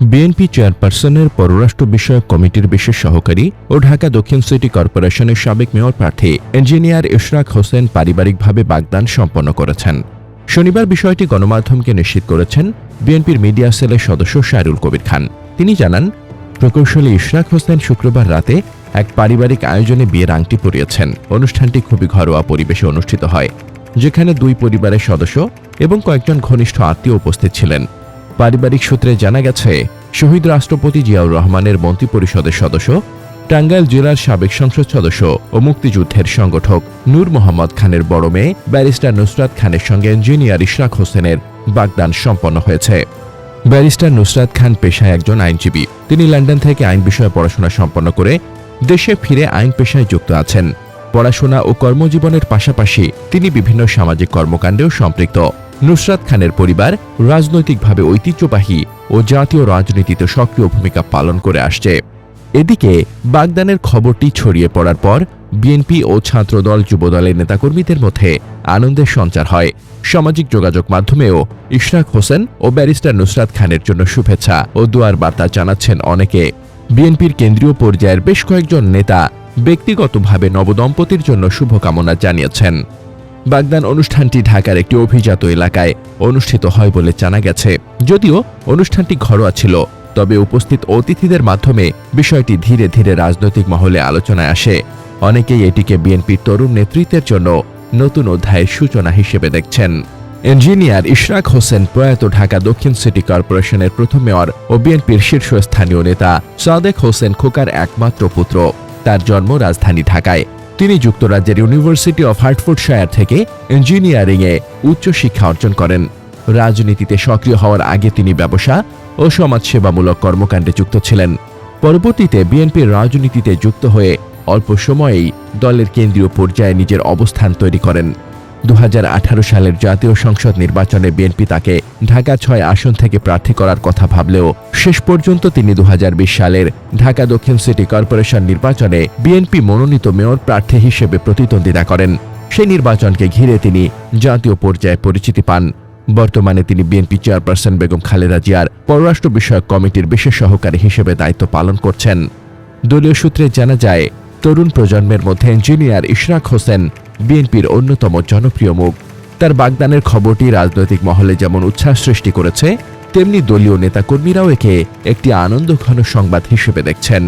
BNP চেয়ারপারসনের পররাষ্ট্র বিষয়ক কমিটির বিশেষ সহকারী ও ঢাকা দক্ষিণ সিটি কর্পোরেশনের সাবেক মেয়র প্রার্থী ইঞ্জিনিয়ার ইশরাক হোসেন পারিবারিকভাবে বাগদান সম্পন্ন করেছেন। শনিবার বিষয়টি গণমাধ্যমকে নিশ্চিত করেছেন বিএনপির মিডিয়া সেলের সদস্য শাহরুল কবির খান। তিনি জানান, প্রকৌশলী ইশরাক হোসেন শুক্রবার রাতে এক পারিবারিক আয়োজনে বিয়ের আংটি পরিয়েছেন। অনুষ্ঠানটি খুবই ঘরোয়া পরিবেশে অনুষ্ঠিত হয়, যেখানে দুই পরিবারের সদস্য এবং কয়েকজন ঘনিষ্ঠ আত্মীয় উপস্থিত ছিলেন। পারিবারিক সূত্রে জানা গেছে, শহীদ রাষ্ট্রপতি জিয়াউর রহমানের মন্ত্রিপরিষদের সদস্য, টাঙ্গাইল জেলার সাবেক সংসদ সদস্য ও মুক্তিযুদ্ধের সংগঠক নূর মোহাম্মদ খানের বড় মেয়ে ব্যারিস্টার নুসরাত খানের সঙ্গে ইঞ্জিনিয়ার ইশরাক হোসেনের বাগদান সম্পন্ন হয়েছে। ব্যারিস্টার নুসরাত খান পেশায় একজন আইনজীবী। তিনি লন্ডন থেকে আইন বিষয়ে পড়াশোনা সম্পন্ন করে দেশে ফিরে আইন পেশায় যুক্ত আছেন। পড়াশোনা ও কর্মজীবনের পাশাপাশি তিনি বিভিন্ন সামাজিক কর্মকাণ্ডেও সম্পৃক্ত। নুসরাত খানের পরিবার রাজনৈতিকভাবে ঐতিহ্যবাহী ও জাতীয় রাজনীতিতে সক্রিয় ভূমিকা পালন করে আসছে। এদিকে বাগদানের খবরটি ছড়িয়ে পড়ার পর বিএনপি ও ছাত্রদল যুবদলের নেতাকর্মীদের মধ্যে আনন্দের সঞ্চার হয়। সামাজিক যোগাযোগ মাধ্যমেও ইশরাক হোসেন ও ব্যারিস্টার নুসরাত খানের জন্য শুভেচ্ছা ও দুয়ার বার্তা জানাচ্ছেন অনেকে। বিএনপির কেন্দ্রীয় পর্যায়ের বেশ কয়েকজন নেতা ব্যক্তিগতভাবে নবদম্পতির জন্য শুভকামনা জানিয়েছেন। বাগদান অনুষ্ঠানটি ঢাকার একটি অভিজাত এলাকায় অনুষ্ঠিত হয় বলে জানা গেছে। যদিও অনুষ্ঠানটি ঘরোয়া ছিল, তবে উপস্থিত অতিথিদের মাধ্যমে বিষয়টি ধীরে ধীরে রাজনৈতিক মহলে আলোচনায় আসে। অনেকেই এটিকে বিএনপির তরুণ নেতৃত্বের জন্য নতুন অধ্যায়ের সূচনা হিসেবে দেখছেন। ইঞ্জিনিয়ার ইশরাক হোসেন প্রয়াত ঢাকা দক্ষিণ সিটি কর্পোরেশনের প্রথম মেয়র ও বিএনপির শীর্ষস্থানীয় নেতা সাদেক হোসেন খোকার একমাত্র পুত্র। তার জন্ম রাজধানী ঢাকায়। তিনি যুক্তরাজ্যের ইউনিভার্সিটি অফ হার্টফোর্ডশায়ার থেকে ইঞ্জিনিয়ারিংয়ে উচ্চশিক্ষা অর্জন করেন। রাজনীতিতে সক্রিয় হওয়ার আগে তিনি ব্যবসা ও সমাজসেবামূলক কর্মকাণ্ডে যুক্ত ছিলেন। পরবর্তীতে বিএনপির রাজনীতিতে যুক্ত হয়ে অল্প সময়েই দলের কেন্দ্রীয় পর্যায়ে নিজের অবস্থান তৈরি করেন। দু হাজার আঠারো সালের জাতীয় সংসদ নির্বাচনে বিএনপি তাকে ঢাকা ছয় আসন থেকে প্রার্থী করার কথা ভাবলেও শেষ পর্যন্ত তিনি দু হাজার বিশ সালের ঢাকা দক্ষিণ সিটি কর্পোরেশন নির্বাচনে বিএনপি মনোনীত মেয়র প্রার্থী হিসেবে প্রতিদ্বন্দ্বিতা করেন। সেই নির্বাচনকে ঘিরে তিনি জাতীয় পর্যায়ে পরিচিতি পান। বর্তমানে তিনি বিএনপি চেয়ারপারসন বেগম খালেদা জিয়ার পররাষ্ট্র বিষয়ক কমিটির বিশেষ সহকারী হিসেবে দায়িত্ব পালন করছেন। দলীয় সূত্রে জানা যায়, তরুণ প্রজন্মের মধ্যে ইঞ্জিনিয়ার ইশরাক হোসেন বিএনপির অন্যতম জনপ্রিয় মুখ। তার বাগদানের খবরটি রাজনৈতিক মহলে যেমন উচ্ছ্বাস সৃষ্টি করেছে, তেমনি দলীয় নেতাকর্মীরাও একে একটি আনন্দঘন সংবাদ হিসেবে দেখছেন।